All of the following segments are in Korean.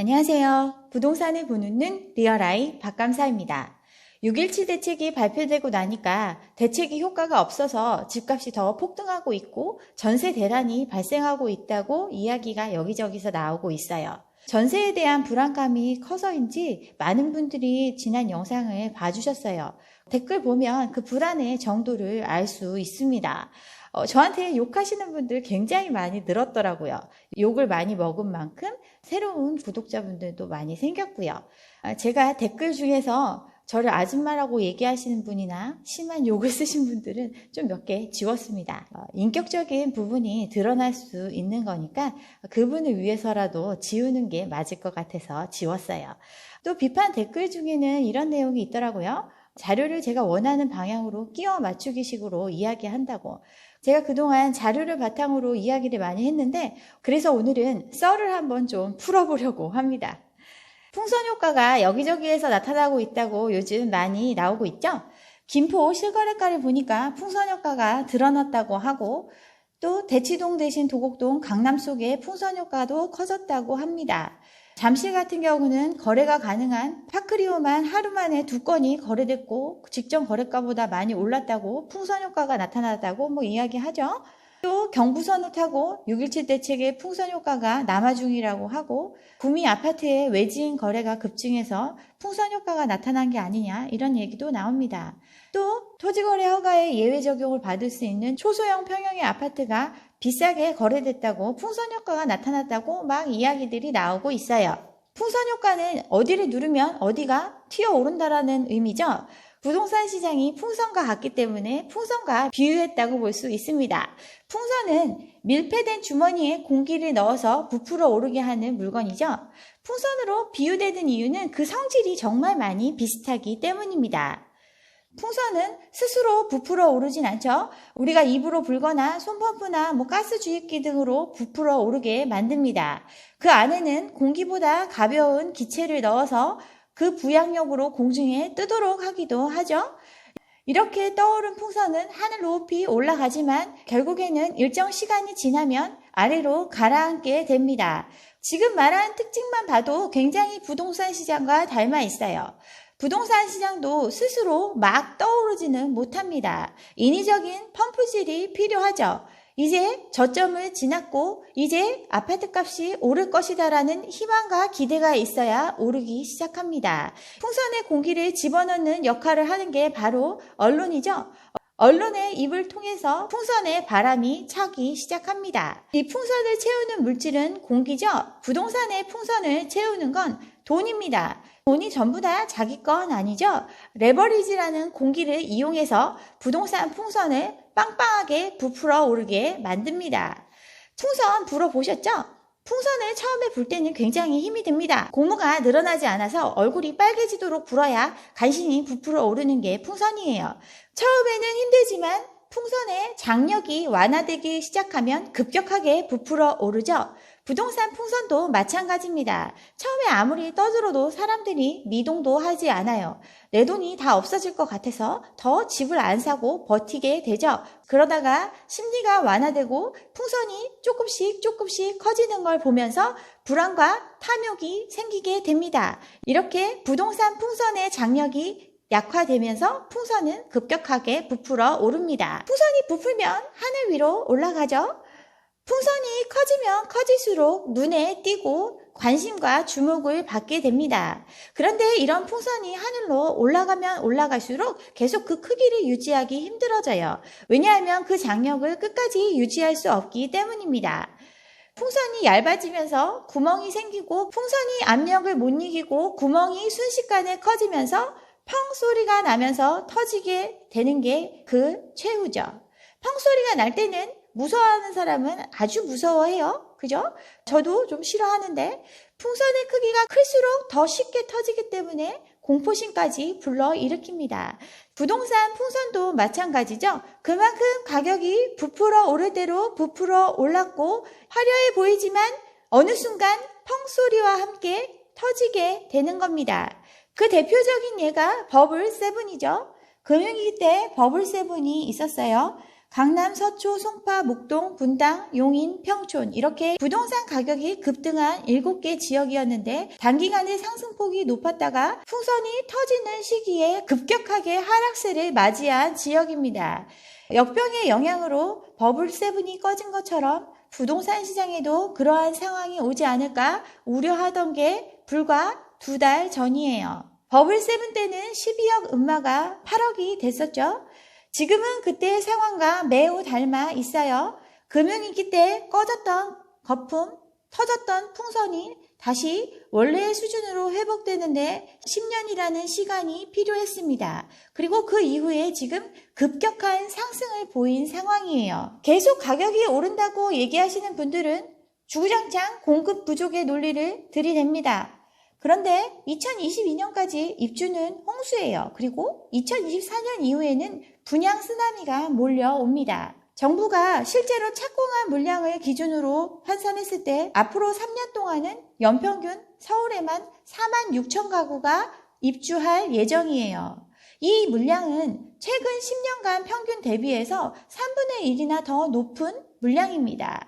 안녕하세요. 부동산을 보는 눈 리얼아이 박감사입니다. 6.17 대책이 발표되고 나니까 대책이 효과가 없어서 집값이 더 폭등하고 있고 전세 대란이 발생하고 있다고 이야기가 여기저기서 나오고 있어요. 전세에 대한 불안감이 커서인지 많은 분들이 지난 영상을 봐주셨어요. 댓글 보면 그 불안의 정도를 알 수 있습니다. 어, 저한테 욕하시는 분들 굉장히 많이 늘었더라고요. 욕을 많이 먹은 만큼 새로운 구독자분들도 많이 생겼고요. 아, 제가 댓글 중에서 저를 아줌마라고 얘기하시는 분이나 심한 욕을 쓰신 분들은 좀 몇 개 지웠습니다. 어, 인격적인 부분이 드러날 수 있는 거니까 그분을 위해서라도 지우는 게 맞을 것 같아서 지웠어요. 또 비판 댓글 중에는 이런 내용이 있더라고요. 자료를 제가 원하는 방향으로 끼워 맞추기 식으로 이야기한다고. 제가 그동안 자료를 바탕으로 이야기를 많이 했는데, 그래서 오늘은 썰을 한번 좀 풀어보려고 합니다. 풍선 효과가 여기저기에서 나타나고 있다고 요즘 많이 나오고 있죠? 김포 실거래가를 보니까 풍선 효과가 드러났다고 하고, 또 대치동 대신 도곡동 강남 속에 풍선 효과도 커졌다고 합니다. 잠실 같은 경우는 거래가 가능한 파크리오만 하루 만에 두 건이 거래됐고 직전 거래가보다 많이 올랐다고 풍선 효과가 나타났다고 뭐 이야기하죠. 또 경부선을 타고 6.17 대책의 풍선 효과가 남아 중이라고 하고 구미 아파트의 외지인 거래가 급증해서 풍선 효과가 나타난 게 아니냐 이런 얘기도 나옵니다. 또 토지거래 허가에 예외 적용을 받을 수 있는 초소형 평형의 아파트가 비싸게 거래됐다고 풍선 효과가 나타났다고 막 이야기들이 나오고 있어요. 풍선 효과는 어디를 누르면 어디가 튀어오른다라는 의미죠. 부동산 시장이 풍선과 같기 때문에 풍선과 비유했다고 볼 수 있습니다. 풍선은 밀폐된 주머니에 공기를 넣어서 부풀어 오르게 하는 물건이죠. 풍선으로 비유되는 이유는 그 성질이 정말 많이 비슷하기 때문입니다. 풍선은 스스로 부풀어 오르진 않죠. 우리가 입으로 불거나 손펌프나 뭐 가스 주입기 등으로 부풀어 오르게 만듭니다. 그 안에는 공기보다 가벼운 기체를 넣어서 그 부양력으로 공중에 뜨도록 하기도 하죠. 이렇게 떠오른 풍선은 하늘 높이 올라가지만 결국에는 일정 시간이 지나면 아래로 가라앉게 됩니다. 지금 말한 특징만 봐도 굉장히 부동산 시장과 닮아 있어요. 부동산 시장도 스스로 막 떠오르지는 못합니다. 인위적인 펌프질이 필요하죠. 이제 저점을 지났고 이제 아파트 값이 오를 것이다라는 희망과 기대가 있어야 오르기 시작합니다. 풍선에 공기를 집어넣는 역할을 하는 게 바로 언론이죠. 언론의 입을 통해서 풍선에 바람이 차기 시작합니다. 이 풍선을 채우는 물질은 공기죠. 부동산의 풍선을 채우는 건 돈입니다. 돈이 전부 다 자기 건 아니죠? 레버리지라는 공기를 이용해서 부동산 풍선을 빵빵하게 부풀어 오르게 만듭니다. 풍선 불어 보셨죠? 풍선을 처음에 불 때는 굉장히 힘이 듭니다. 고무가 늘어나지 않아서 얼굴이 빨개지도록 불어야 간신히 부풀어 오르는 게 풍선이에요. 처음에는 힘들지만 풍선의 장력이 완화되기 시작하면 급격하게 부풀어 오르죠. 부동산 풍선도 마찬가지입니다. 처음에 아무리 떠들어도 사람들이 미동도 하지 않아요. 내 돈이 다 없어질 것 같아서 더 집을 안 사고 버티게 되죠. 그러다가 심리가 완화되고 풍선이 조금씩 조금씩 커지는 걸 보면서 불안과 탐욕이 생기게 됩니다. 이렇게 부동산 풍선의 장력이 약화되면서 풍선은 급격하게 부풀어 오릅니다. 풍선이 부풀면 하늘 위로 올라가죠. 풍선이 커지면 커질수록 눈에 띄고 관심과 주목을 받게 됩니다. 그런데 이런 풍선이 하늘로 올라가면 올라갈수록 계속 그 크기를 유지하기 힘들어져요. 왜냐하면 그 장력을 끝까지 유지할 수 없기 때문입니다. 풍선이 얇아지면서 구멍이 생기고 풍선이 압력을 못 이기고 구멍이 순식간에 커지면서 펑 소리가 나면서 터지게 되는 게 그 최후죠. 펑 소리가 날 때는 무서워하는 사람은 아주 무서워해요. 그죠? 저도 좀 싫어하는데 풍선의 크기가 클수록 더 쉽게 터지기 때문에 공포심까지 불러 일으킵니다. 부동산 풍선도 마찬가지죠. 그만큼 가격이 부풀어 오를 대로 부풀어 올랐고 화려해 보이지만 어느 순간 펑 소리와 함께 터지게 되는 겁니다. 그 대표적인 예가 버블 세븐이죠. 금융위기 때 버블 세븐이 있었어요. 강남, 서초, 송파, 목동, 분당, 용인, 평촌 이렇게 부동산 가격이 급등한 7개 지역이었는데 단기간에 상승폭이 높았다가 풍선이 터지는 시기에 급격하게 하락세를 맞이한 지역입니다. 역병의 영향으로 버블 세븐이 꺼진 것처럼 부동산 시장에도 그러한 상황이 오지 않을까 우려하던 게 불과 두 달 전이에요. 버블 세븐 때는 12억 음마가 8억이 됐었죠. 지금은 그때의 상황과 매우 닮아 있어요. 금융위기 때 꺼졌던 거품, 터졌던 풍선이 다시 원래의 수준으로 회복되는데 10년이라는 시간이 필요했습니다. 그리고 그 이후에 지금 급격한 상승을 보인 상황이에요. 계속 가격이 오른다고 얘기하시는 분들은 주구장창 공급 부족의 논리를 들이댑니다. 그런데 2022년까지 입주는 홍수예요. 그리고 2024년 이후에는 분양 쓰나미가 몰려옵니다. 정부가 실제로 착공한 물량을 기준으로 환산했을 때 앞으로 3년 동안은 연평균 서울에만 4만 6천 가구가 입주할 예정이에요. 이 물량은 최근 10년간 평균 대비해서 3분의 1이나 더 높은 물량입니다.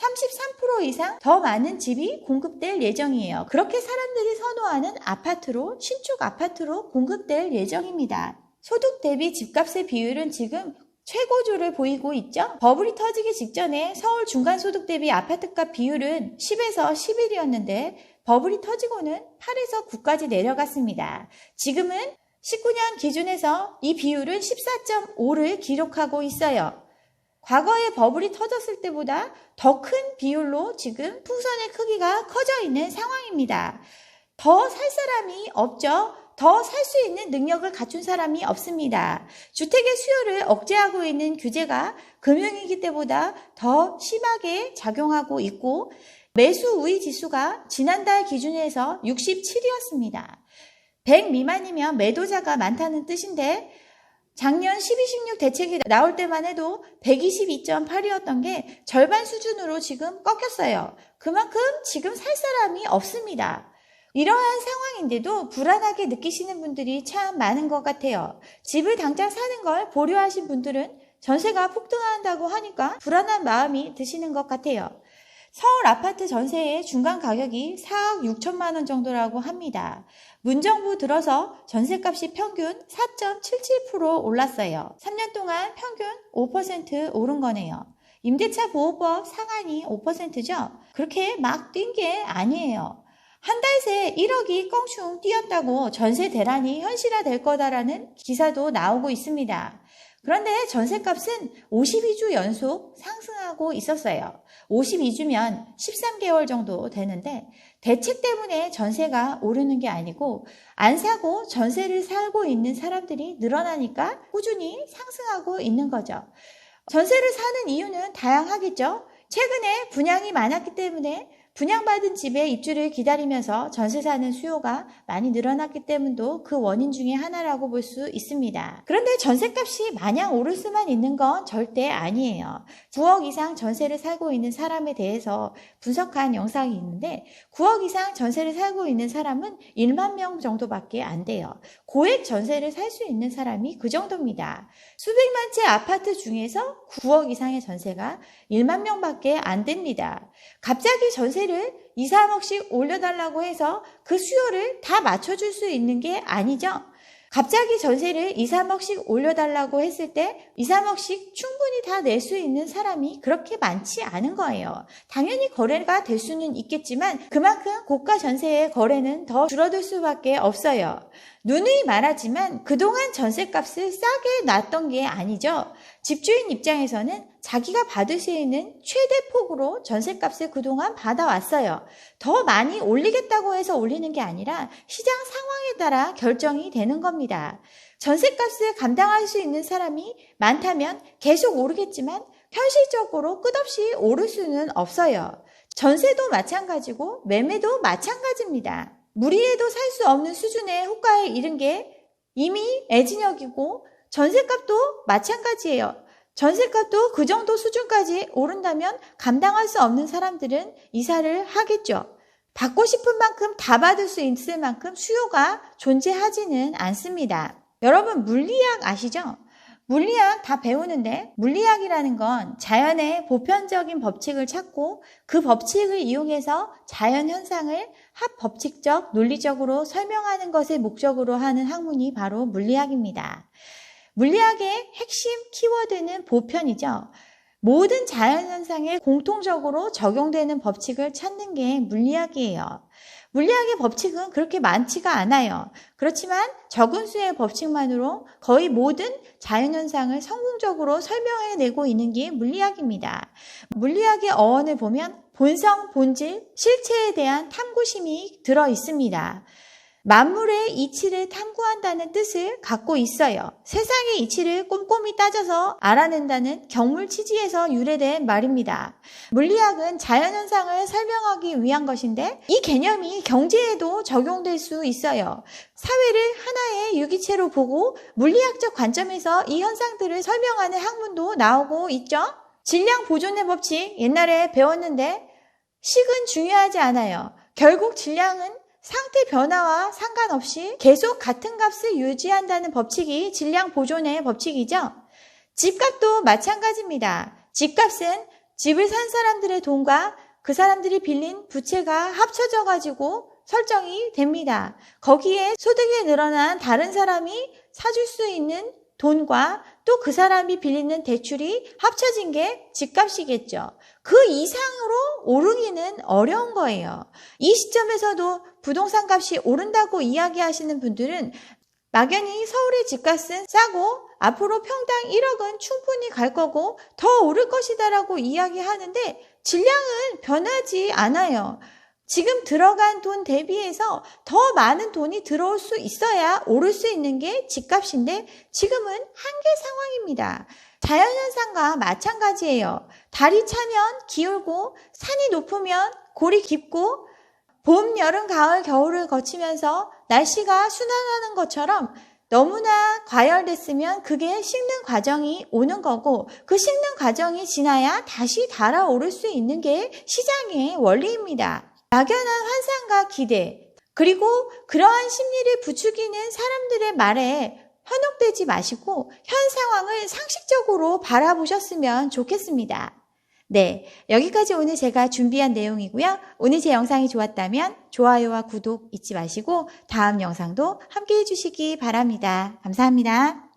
33% 이상 더 많은 집이 공급될 예정이에요. 그렇게 사람들이 선호하는 아파트로, 신축 아파트로 공급될 예정입니다. 소득 대비 집값의 비율은 지금 최고조를 보이고 있죠. 버블이 터지기 직전에 서울 중간소득 대비 아파트값 비율은 10에서 11이었는데 버블이 터지고는 8에서 9까지 내려갔습니다. 지금은 19년 기준에서 이 비율은 14.5를 기록하고 있어요. 과거에 버블이 터졌을 때보다 더 큰 비율로 지금 풍선의 크기가 커져 있는 상황입니다. 더 살 사람이 없죠. 더 살 수 있는 능력을 갖춘 사람이 없습니다. 주택의 수요를 억제하고 있는 규제가 금융위기 때보다 더 심하게 작용하고 있고 매수 우위 지수가 지난달 기준에서 67이었습니다. 100 미만이면 매도자가 많다는 뜻인데 작년 12.16 대책이 나올 때만 해도 122.8이었던 게 절반 수준으로 지금 꺾였어요. 그만큼 지금 살 사람이 없습니다. 이러한 상황인데도 불안하게 느끼시는 분들이 참 많은 것 같아요. 집을 당장 사는 걸 보류하신 분들은 전세가 폭등한다고 하니까 불안한 마음이 드시는 것 같아요. 서울 아파트 전세의 중간 가격이 4억 6천만 원 정도라고 합니다. 문정부 들어서 전세값이 평균 4.77% 올랐어요. 3년 동안 평균 5% 오른 거네요. 임대차 보호법 상한이 5%죠? 그렇게 막 뛴 게 아니에요. 한 달 새 1억이 껑충 뛰었다고 전세 대란이 현실화 될 거다라는 기사도 나오고 있습니다. 그런데 전세값은 52주 연속 상승하고 있었어요. 52주면 13개월 정도 되는데 대책 때문에 전세가 오르는 게 아니고 안 사고 전세를 살고 있는 사람들이 늘어나니까 꾸준히 상승하고 있는 거죠. 전세를 사는 이유는 다양하겠죠. 최근에 분양이 많았기 때문에 분양받은 집의 입주를 기다리면서 전세 사는 수요가 많이 늘어났기 때문도 그 원인 중에 하나라고 볼 수 있습니다. 그런데 전세값이 마냥 오를 수만 있는 건 절대 아니에요. 9억 이상 전세를 살고 있는 사람에 대해서 분석한 영상이 있는데 9억 이상 전세를 살고 있는 사람은 1만 명 정도밖에 안 돼요. 고액 전세를 살 수 있는 사람이 그 정도입니다. 수백만 채 아파트 중에서 9억 이상의 전세가 1만 명밖에 안 됩니다. 갑자기 전세를 2, 3억씩 올려달라고 해서 그 수요를 다 맞춰줄 수 있는 게 아니죠. 갑자기 전세를 2, 3억씩 올려달라고 했을 때 2, 3억씩 충분히 다 낼 수 있는 사람이 그렇게 많지 않은 거예요. 당연히 거래가 될 수는 있겠지만 그만큼 고가 전세의 거래는 더 줄어들 수밖에 없어요. 누누이 말하지만 그동안 전세값을 싸게 놨던 게 아니죠. 집주인 입장에서는 자기가 받을 수 있는 최대 폭으로 전세값을 그동안 받아왔어요. 더 많이 올리겠다고 해서 올리는 게 아니라 시장 상황에 따라 결정이 되는 겁니다. 전세값을 감당할 수 있는 사람이 많다면 계속 오르겠지만 현실적으로 끝없이 오를 수는 없어요. 전세도 마찬가지고 매매도 마찬가지입니다. 무리해도 살 수 없는 수준의 호가에 이른 게 이미 애진역이고 전세값도 마찬가지예요. 전세값도 그 정도 수준까지 오른다면 감당할 수 없는 사람들은 이사를 하겠죠. 받고 싶은 만큼 다 받을 수 있을 만큼 수요가 존재하지는 않습니다. 여러분 물리학 아시죠? 물리학 다 배우는데 물리학이라는 건 자연의 보편적인 법칙을 찾고 그 법칙을 이용해서 자연 현상을 합법칙적 논리적으로 설명하는 것을 목적으로 하는 학문이 바로 물리학입니다. 물리학의 핵심 키워드는 보편이죠. 모든 자연현상에 공통적으로 적용되는 법칙을 찾는 게 물리학이에요. 물리학의 법칙은 그렇게 많지가 않아요. 그렇지만 적은 수의 법칙만으로 거의 모든 자연현상을 성공적으로 설명해내고 있는 게 물리학입니다. 물리학의 어원을 보면 본성, 본질, 실체에 대한 탐구심이 들어 있습니다. 만물의 이치를 탐구한다는 뜻을 갖고 있어요. 세상의 이치를 꼼꼼히 따져서 알아낸다는 경물 취지에서 유래된 말입니다. 물리학은 자연현상을 설명하기 위한 것인데 이 개념이 경제에도 적용될 수 있어요. 사회를 하나의 유기체로 보고 물리학적 관점에서 이 현상들을 설명하는 학문도 나오고 있죠. 질량 보존의 법칙 옛날에 배웠는데 식은 중요하지 않아요. 결국 질량은 상태 변화와 상관없이 계속 같은 값을 유지한다는 법칙이 질량 보존의 법칙이죠. 집값도 마찬가지입니다. 집값은 집을 산 사람들의 돈과 그 사람들이 빌린 부채가 합쳐져 가지고 설정이 됩니다. 거기에 소득이 늘어난 다른 사람이 사줄 수 있는 돈과 또 그 사람이 빌리는 대출이 합쳐진 게 집값이겠죠. 그 이상으로 오르기는 어려운 거예요. 이 시점에서도 부동산 값이 오른다고 이야기하시는 분들은 막연히 서울의 집값은 싸고 앞으로 평당 1억은 충분히 갈 거고 더 오를 것이다라고 이야기하는데 질량은 변하지 않아요. 지금 들어간 돈 대비해서 더 많은 돈이 들어올 수 있어야 오를 수 있는 게 집값인데 지금은 한계 상황입니다. 자연현상과 마찬가지예요. 달이 차면 기울고 산이 높으면 골이 깊고 봄, 여름, 가을, 겨울을 거치면서 날씨가 순환하는 것처럼 너무나 과열됐으면 그게 식는 과정이 오는 거고 그 식는 과정이 지나야 다시 달아오를 수 있는 게 시장의 원리입니다. 막연한 환상과 기대 그리고 그러한 심리를 부추기는 사람들의 말에 현혹되지 마시고 현 상황을 상식적으로 바라보셨으면 좋겠습니다. 네, 여기까지 오늘 제가 준비한 내용이고요. 오늘 제 영상이 좋았다면 좋아요와 구독 잊지 마시고 다음 영상도 함께 해주시기 바랍니다. 감사합니다.